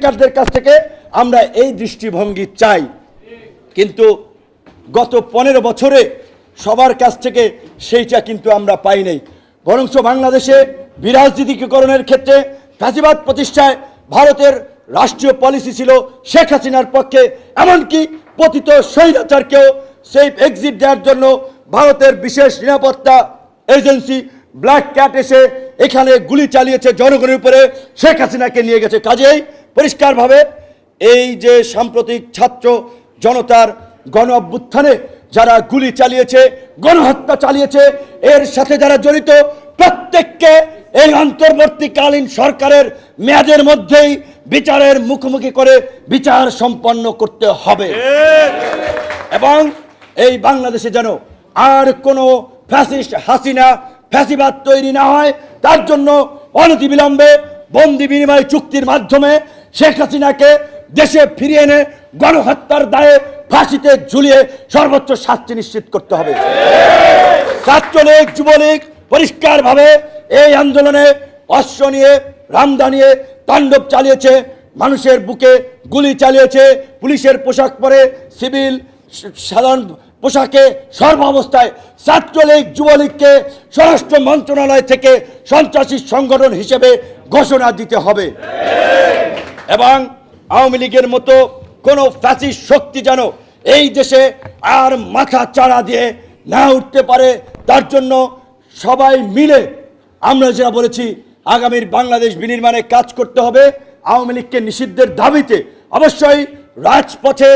সরকারদের কাছ থেকে আমরা এই দৃষ্টিভঙ্গি চাই। কিন্তু গত পনেরো বছরে সবার কাছ থেকে সেইটা কিন্তু আমরা পাই নাই। বরঞ্চ বাংলাদেশে বিরাজনীতিকরণের ক্ষেত্রে ফাঁসিবাদ প্রতিষ্ঠায় ভারতের রাষ্ট্রীয় পলিসি ছিল শেখ হাসিনার পক্ষে, এমনকি পতিত স্বৈরাচারকেও সেফ এক্সিট দেওয়ার জন্য ভারতের বিশেষ নিরাপত্তা এজেন্সি ব্ল্যাক ক্যাট এসে এখানে গুলি চালিয়েছে জনগণের উপরে। শেখ হাসিনাকে নিয়ে গেছে। কাজেই পরিষ্কারভাবে এই যে সাম্প্রতিক ছাত্র জনতার গণ অভ্যুত্থানে যারা গুলি চালিয়েছে, গণহত্যা চালিয়েছে, এর সাথে যারা জড়িত, প্রত্যেককে এই অন্তর্বর্তীকালীন সরকারের মেয়াদের মধ্যেই বিচারের মুখোমুখি করে বিচার সম্পন্ন করতে হবে। এবং এই বাংলাদেশে যেন আর কোনো ফ্যাসিস্ট হাসিনা ফ্যাসিবাদ তৈরি না হয়, তার জন্য অনতিবিলম্বে বন্দি বিনিময় চুক্তির মাধ্যমে শেখ হাসিনাকে দেশে ফিরিয়ে এনে গণহত্যার দায়ে ফাঁসিতে ঝুলিয়ে সর্বোচ্চ শাস্তি নিশ্চিত করতে হবে। ছাত্রলীগ, যুবলীগ পরিষ্কারভাবে এই আন্দোলনে অস্ত্র নিয়ে, রামদা নিয়ে তাণ্ডব চালিয়েছে, মানুষের বুকে গুলি চালিয়েছে, পুলিশের পোশাক পরে সিভিল সাধারণ পোশাকে সর্বাবস্থায় ছাত্রলীগ, যুবলীগকে স্বরাষ্ট্র মন্ত্রণালয় থেকে সন্ত্রাসী সংগঠন হিসেবে ঘোষণা দিতে হবে। এবং আওয়ামী লীগের মতো কোনো ফ্যাসিস শক্তি যেন এই দেশে আর মাথা চাড়া দিয়ে না উঠতে পারে, তার জন্য সবাই মিলে আমরা যেটা বলেছি, আগামীর বাংলাদেশ বিনির্মাণে কাজ করতে হবে। আওয়ামী লীগকে নিষিদ্ধের দাবিতে অবশ্যই রাজপথে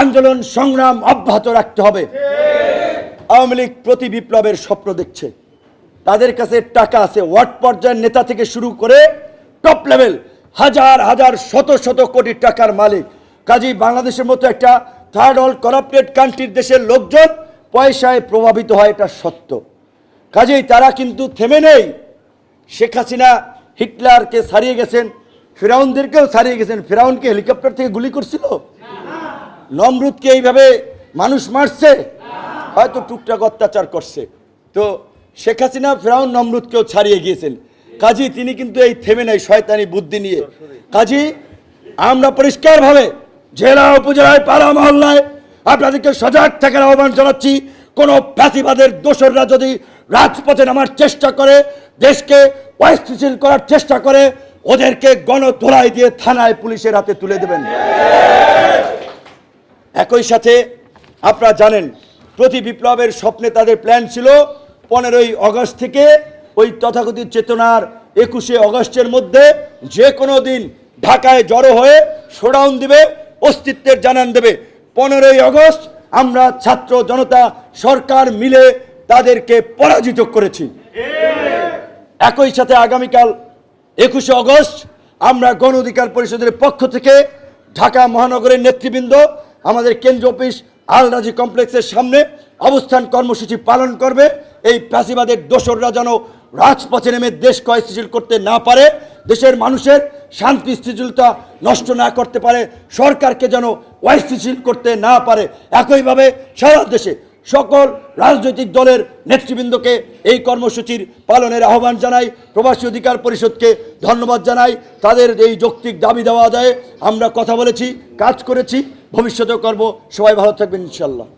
আন্দোলন সংগ্রাম অব্যাহত রাখতে হবে। আওয়ামী লীগ প্রতি বিপ্লবের স্বপ্ন দেখছে। তাদের কাছে টাকা আছে। ওয়ার্ড পর্যায়ের নেতা থেকে শুরু করে টপ লেভেল হাজার হাজার, শত শত কোটি টাকার মালিক। কাজী বাংলাদেশের মতো একটা থার্ড অল করাপ্টেড কান্ট্রির দেশের লোকজন পয়সায় প্রভাবিত হয়, এটা সত্য। কাজেই তারা কিন্তু থেমে নেই। শেখ হাসিনা হিটলারকে ছাড়িয়ে গেছেন ফেরাউনদেরকেও ছাড়িয়ে গেছেন। ফেরাউনকে হেলিকপ্টার থেকে গুলি করছিল? নমরুদকে এইভাবে মানুষ মারছে? হয়তো টুকটাক অত্যাচার করছে। তো শেখ হাসিনা, ফেরাউন, নমরুদকেও ছাড়িয়ে গিয়েছেন। কাজী, তিনি কিন্তু এই থেমে নাই শয়তানি বুদ্ধি নিয়ে। কাজী, আমরা পরিষ্কারভাবে জেলা, উপজেলায়, পাড়া মহল্লায় আপনাদেরকে সজাগ থাকার আহ্বান জানাচ্ছি। কোনো ফ্যাসিবাদের দোসররা যদি রাজপথে নামার চেষ্টা করে, দেশকে অস্থিতিশীল করার চেষ্টা করে, ওদেরকে গণধোলাই দিয়ে থানায় পুলিশের হাতে তুলে দেবেন। একই সাথে আপনারা জানেন, প্রতি বিপ্লবের স্বপ্নে তাদের প্ল্যান ছিল পনেরোই অগস্ট থেকে ওই তথাকথিত চেতনার একুশে অগস্টের মধ্যে যে কোনো দিন ঢাকায় জড়ো হয়ে শোডাউন দিবে, অস্তিত্বের জানান দেবে। পনেরোই অগস্ট আমরা ছাত্র জনতা, সরকার মিলে তাদেরকে পরাজিত করেছি। একই সাথে আগামীকাল একুশে অগস্ট আমরা গণ অধিকার পরিষদের পক্ষ থেকে ঢাকা মহানগরের নেতৃবৃন্দ, আমাদের কেন্দ্র অফিস আলরাজি কমপ্লেক্সের সামনে অবস্থান কর্মসূচি পালন করবে। এই প্যাসিবাদের দোসররা যেন রাজপথে নেমে দেশকে অস্থিতিশীল করতে না পারে, দেশের মানুষের শান্তি স্থিতিশীলতা নষ্ট না করতে পারে, সরকারকে যেন অস্থিতিশীল করতে না পারে, একইভাবে সারা দেশে সকল রাজনৈতিক দলের নেতৃবৃন্দকে এই কর্মসূচির পালনের আহ্বান জানাই, প্রবাসী অধিকার পরিষদকে ধন্যবাদ জানাই, তাদের এই যৌক্তিক দাবি দেওয়া যায়, আমরা কথা বলেছি, কাজ করেছি, ভবিষ্যতেও করব, সবাই ভালো থাকবেন ইনশাল্লাহ